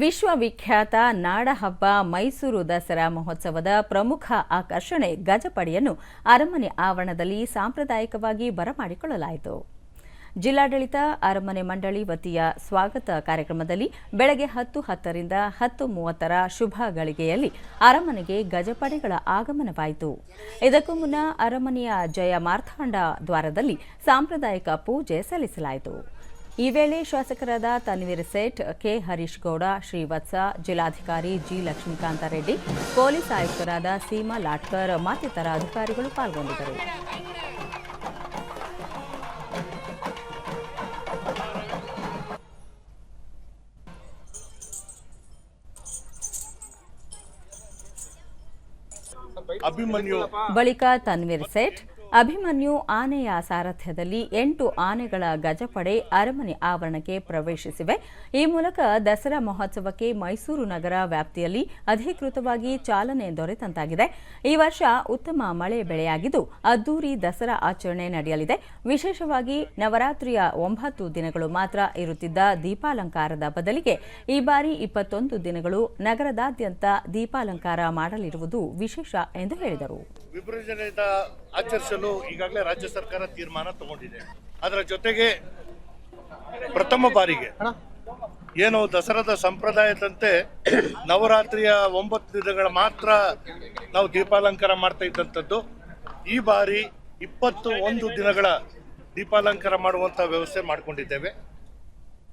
ವಿಶ್ವವಿಖ್ಯಾತ ನಾಡಹಬ್ಬ ಮೈಸೂರು ದಸರಾ ಮಹೋತ್ಸವದ ಪ್ರಮುಖ ಆಕರ್ಷಣೆ ಗಜಪಡೆಯನ್ನು ಅರಮನೆ ಆವರಣದಲ್ಲಿ ಸಾಂಪ್ರದಾಯಿಕವಾಗಿ ಬರಮಾಡಿಕೊಳ್ಳಲಾಯಿತು. ಜಿಲ್ಲಾಡಳಿತ, ಅರಮನೆ ಮಂಡಳಿ ವತಿಯ ಸ್ವಾಗತ ಕಾರ್ಯಕ್ರಮದಲ್ಲಿ ಬೆಳಗ್ಗೆ ಹತ್ತು ಹತ್ತರಿಂದ ಹತ್ತು ಮೂವತ್ತರ ಶುಭ ಗಳಿಗೆಯಲ್ಲಿ ಅರಮನೆಗೆ ಗಜಪಡೆಗಳ ಆಗಮನವಾಯಿತು. ಇದಕ್ಕೂ ಮುನ್ನ ಅರಮನೆಯ ಜಯ ಮಾರ್ಥಾಂಡ ದ್ವಾರದಲ್ಲಿ ಸಾಂಪ್ರದಾಯಿಕ ಪೂಜೆ ಸಲ್ಲಿಸಲಾಯಿತು. ಈ ವೇಳೆ ಶಾಸಕರಾದ ತನ್ವೀರ್ ಸೇಠ್ ಕೆ ಹರೀಶ್ ಗೌಡ ಶ್ರೀವತ್ಸ ಜಿಲ್ಲಾಧಿಕಾರಿ ಜಿ ಲಕ್ಷ್ಮೀಕಾಂತ ರೆಡ್ಡಿ ಪೊಲೀಸ್ ಆಯುಕ್ತರಾದ ಸೀಮಾ ಲಾಟ್ಕರ್ ಮತ್ತಿತರ ಅಧಿಕಾರಿಗಳು ಪಾಲ್ಗೊಂಡಿದ್ದರು. ಬಳಿಕ ತನ್ವೀರ್ ಸೇಠ್ ಅಭಿಮನ್ಯು ಆನೆಯ ಸಾರಥ್ಯದಲ್ಲಿ ಎಂಟು ಆನೆಗಳ ಗಜಪಡೆ ಅರಮನೆ ಆವರಣಕ್ಕೆ ಪ್ರವೇಶಿಸಿವೆ. ಈ ಮೂಲಕ ದಸರಾ ಮಹೋತ್ಸವಕ್ಕೆ ಮೈಸೂರು ನಗರ ವ್ಯಾಪ್ತಿಯಲ್ಲಿ ಅಧಿಕೃತವಾಗಿ ಚಾಲನೆ ದೊರೆತಂತಾಗಿದೆ. ಈ ವರ್ಷ ಉತ್ತಮ ಮಳೆ ಬೆಳೆಯಾಗಿದ್ದು, ಅದ್ದೂರಿ ದಸರಾ ಆಚರಣೆ ನಡೆಯಲಿದೆ. ವಿಶೇಷವಾಗಿ ನವರಾತ್ರಿಯ ಒಂಬತ್ತು ದಿನಗಳು ಮಾತ್ರ ಇರುತ್ತಿದ್ದ ದೀಪಾಲಂಕಾರದ ಬದಲಿಗೆ ಈ ಬಾರಿ ಇಪ್ಪತ್ತೊಂದು ದಿನಗಳು ನಗರದಾದ್ಯಂತ ದೀಪಾಲಂಕಾರ ಮಾಡಲಿರುವುದು ವಿಶೇಷ ಎಂದು ಹೇಳಿದರು. ಆಚರಿಸಲು ಈಗಾಗಲೇ ರಾಜ್ಯ ಸರ್ಕಾರ ತೀರ್ಮಾನ ತಗೊಂಡಿದೆ. ಅದರ ಜೊತೆಗೆ ಪ್ರಥಮ ಬಾರಿಗೆ ಏನು ದಸರಾದ ಸಂಪ್ರದಾಯದಂತೆ ನವರಾತ್ರಿಯ ಒಂಬತ್ತು ದಿನಗಳ ಮಾತ್ರ ನಾವು ದೀಪಾಲಂಕಾರ ಮಾಡ್ತಾ ಇದ್ದಂಥದ್ದು. ಈ ಬಾರಿ ಇಪ್ಪತ್ತು ಒಂದು ದಿನಗಳ ದೀಪಾಲಂಕಾರ ಮಾಡುವಂತ ವ್ಯವಸ್ಥೆ ಮಾಡಿಕೊಂಡಿದ್ದೇವೆ.